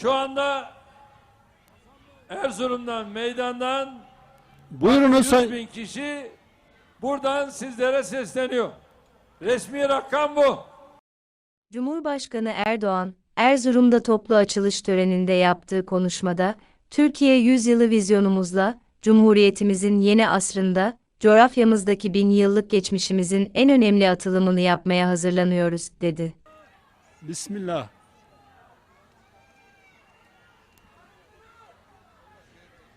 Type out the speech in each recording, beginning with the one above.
Şu anda Erzurum'dan, meydandan Buyurunuz 100 sayın. bin kişi buradan sizlere sesleniyor. Resmi rakam bu. Cumhurbaşkanı Erdoğan, Erzurum'da toplu açılış töreninde yaptığı konuşmada, Türkiye yüzyılı vizyonumuzla, Cumhuriyetimizin yeni asrında, coğrafyamızdaki bin yıllık geçmişimizin en önemli atılımını yapmaya hazırlanıyoruz, dedi. Bismillah.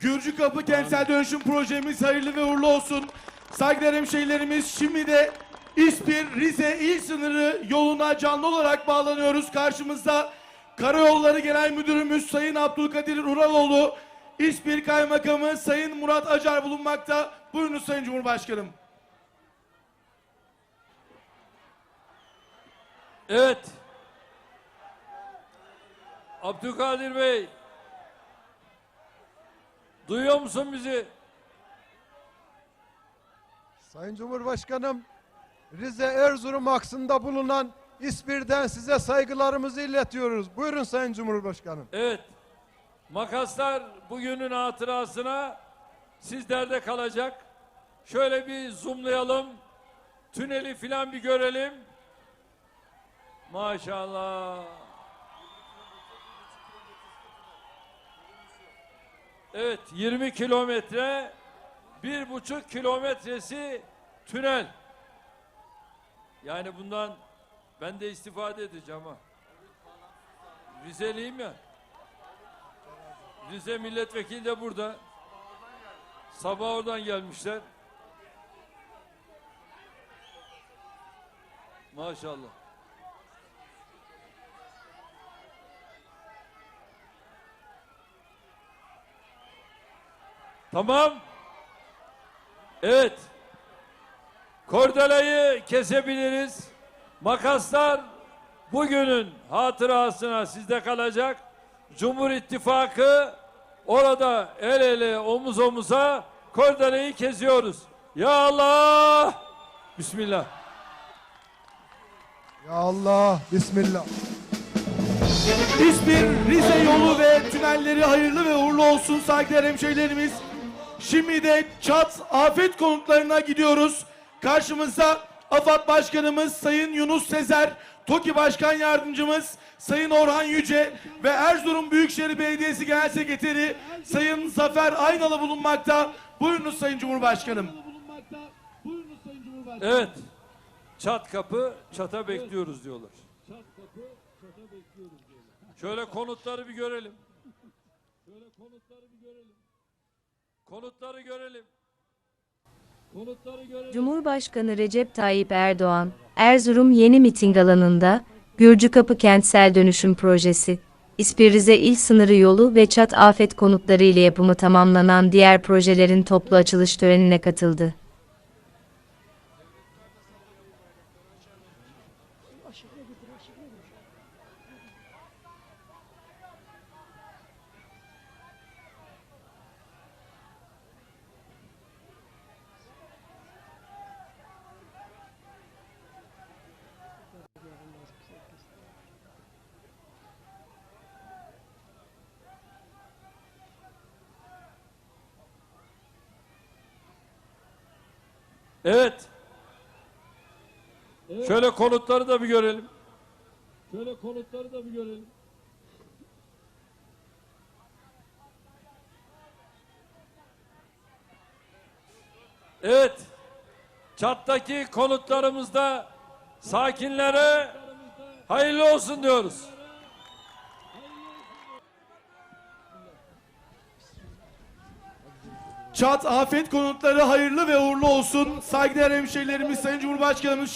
Gürcü Kapı Kentsel Dönüşüm Projemiz hayırlı ve uğurlu olsun. Saygıdeğer hemşehrilerimiz şimdi de İspir Rize il sınırı yoluna canlı olarak bağlanıyoruz. Karşımızda Karayolları Genel Müdürümüz Sayın Abdülkadir Uraloğlu, İspir Kaymakamı Sayın Murat Acar bulunmakta. Buyurunuz Sayın Cumhurbaşkanım. Evet. Abdülkadir Bey. Duyuyor musun bizi? Sayın Cumhurbaşkanım, Rize Erzurum aksında bulunan İspir'den size saygılarımızı iletiyoruz. Buyurun Sayın Cumhurbaşkanım. Evet. Makaslar bugünün hatırasına sizlerde kalacak. Şöyle bir zoomlayalım. Tüneli filan bir görelim. Maşallah. Evet 20 kilometre bir buçuk kilometresi tünel. Yani bundan ben de istifade edeceğim ha. Rizeliyim ya. Rize milletvekili de burada. Sabah oradan gelmişler. Maşallah. Tamam. Evet. Kordelayı kesebiliriz. Makaslar bugünün hatırasına sizde kalacak. Cumhur İttifakı orada el ele omuz omuza kordeleyi kesiyoruz. Ya Allah! Bismillah. Ya Allah, Bismillah. İspir Rize yolu ve tünelleri hayırlı ve uğurlu olsun saygıdeğer hemşehrilerimiz. Şimdi de Çat afet konutlarına gidiyoruz. Karşımızda AFAD Başkanımız Sayın Yunus Sezer, TOKİ Başkan Yardımcımız Sayın Orhan Yüce ve Erzurum Büyükşehir Belediyesi Genel Sekreteri Sayın Zafer Aynalı bulunmakta. Buyurunuz Sayın Cumhurbaşkanım. Evet. Çat kapı çata bekliyoruz diyorlar. Şöyle konutları bir görelim. Şöyle konutları bir görelim. Konutları görelim. Konutları görelim. Cumhurbaşkanı Recep Tayyip Erdoğan, Erzurum Yeni Miting Alanı'nda, Gürcükapı Kentsel Dönüşüm Projesi, İspirize İl Sınırı Yolu ve Çat Afet Konutları ile yapımı tamamlanan diğer projelerin toplu açılış törenine katıldı. Evet. Şöyle konutları da bir görelim. Şöyle konutları da bir görelim. Evet. Çat'taki konutlarımızda sakinlere hayırlı olsun diyoruz. Çat afet konutları hayırlı ve uğurlu olsun. Saygıdeğer hemşehrilerimiz Sayın Cumhurbaşkanımız